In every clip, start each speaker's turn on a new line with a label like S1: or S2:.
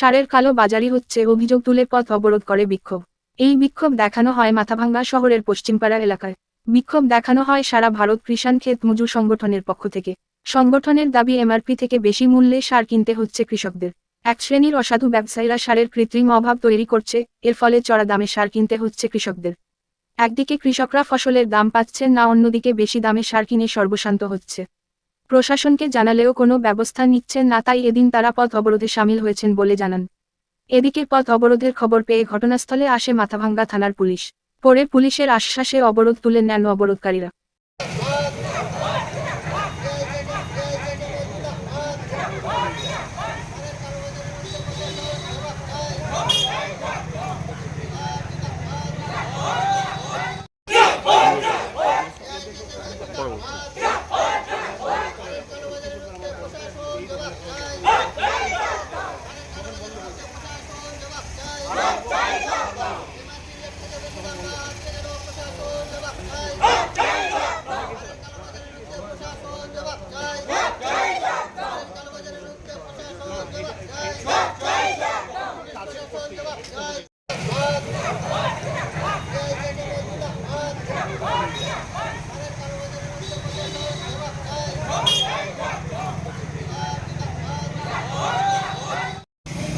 S1: সারের কালো বাজারি হচ্ছে অভিযোগ তুলে পথ অবরোধ করে বিক্ষোভ। এই বিক্ষোভ দেখানো হয় মাথাভাঙ্গা শহরের পশ্চিমপাড়া এলাকায়। বিক্ষোভ দেখানো হয় সারা ভারত কৃষাণ ক্ষেত মজুর সংগঠনের পক্ষ থেকে। সংগঠনের দাবি, এমআরপি থেকে বেশি মূল্যে সার কিনতে হচ্ছে কৃষকদের। এক শ্রেণির অসাধু ব্যবসায়ীরা সারের কৃত্রিম অভাব তৈরি করছে, এর ফলে চড়া দামে সার কিনতে হচ্ছে কৃষকদের। একদিকে কৃষকরা ফসলের দাম পাচ্ছেন না, অন্যদিকে বেশি দামে সার কিনে সর্বশান্ত হচ্ছে। প্রশাসনকে জানালেও কোনো ব্যবস্থা নিচ্ছেন না, তাই এদিন তারা পথ অবরোধে সামিল হয়েছেন বলে জানান। এদিকে পথ অবরোধের খবর পেয়ে ঘটনাস্থলে আসে মাথাভাঙ্গা থানার পুলিশ। পরে পুলিশের আশ্বাসে অবরোধ তুলে নেন অবরোধকারীরা।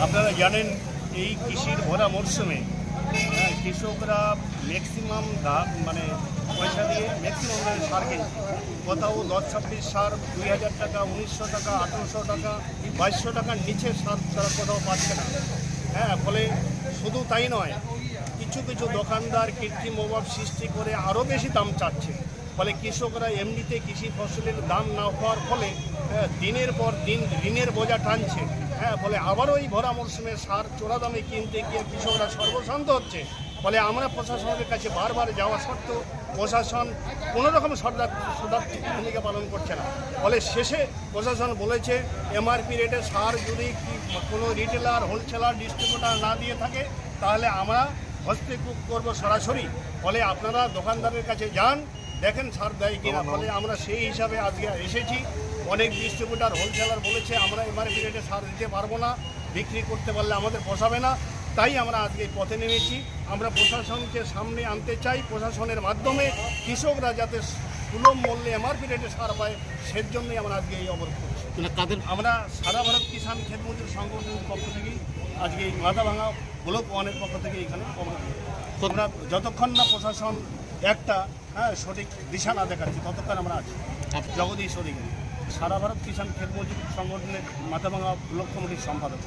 S2: আপনারা জানেন এই কৃষির ভরা মরশুমে হ্যাঁ, কৃষকরা ম্যাক্সিমাম মানে পয়সা দিয়ে ম্যাক্সিমাম সার কিনছে। কোথাও দশ ছাব্বিশ সার দুই হাজার টাকা উনিশশো টাকা আঠেরোশো টাকা বাইশশো টাকার নিচে সার তারা কোথাও পাচ্ছে না। হ্যাঁ ফলে শুধু তাই নয় কিছু কিছু দোকানদার কৃত্রিম অভাব সৃষ্টি করে আরও বেশি দাম চাচ্ছে। ফলে কৃষকরা এমনিতে কৃষি ফসলের দাম না হওয়ার ফলে হ্যাঁ, দিনের পর দিন ঋণের বোঝা টানছে। হ্যাঁ ফলে আবারও এই ভরা মরশুমে সার চোরা দামে কিনতে গিয়ে কৃষকরা সর্বশান্ত হচ্ছে। ফলে আমরা প্রশাসনের কাছে বারবার যাওয়া সত্ত্বেও প্রশাসন কোনো রকম সর্দার ভূমিকা পালন করছে না। ফলে শেষে প্রশাসন বলেছে এমআরপি রেটে সার যদি কোনো রিটেলার হোলসেলার ডিস্ট্রিবিউটার না দিয়ে থাকে তাহলে আমরা হস্তক্ষেপ করব সরাসরি। ফলে আপনারা দোকানদারের কাছে যান দেখেন সার দেয় কিনা ফলে আমরা সেই হিসাবে আজকে এসেছি। অনেক ডিস্ট্রিবিউটার হোলসেলার বলেছে আমরা এমআরপি রেটে সার দিতে পারব না বিক্রি করতে পারলে আমাদের পোষাবে না। তাই আমরা আজকে পথে নেমেছি। আমরা প্রশাসনকে সামনে আনতে চাই। প্রশাসনের মাধ্যমে কৃষকরা যাতে সুলভ মূল্যে এমআরপি রেটে সার পায় সের জন্যই আমরা আজকে এই অবরোধ করছি। আমরা সারা ভারত কিষাণ ক্ষেত মজুর সংগঠনের পক্ষ থেকেই আজকে এই মাথাভাঙা ব্লক ওয়ানের পক্ষ থেকে এখানে অবরোধ আমরা যতক্ষণ না প্রশাসন একটা হ্যাঁ সঠিক দিশা না দেখাচ্ছি, ততক্ষণ আমরা আছি। জগদীশ অধিকারী সারা ভারত কিষাণ ক্ষেত মজুর সংগঠনের মাথাভাঙা ব্লক কমিটির সম্পাদক।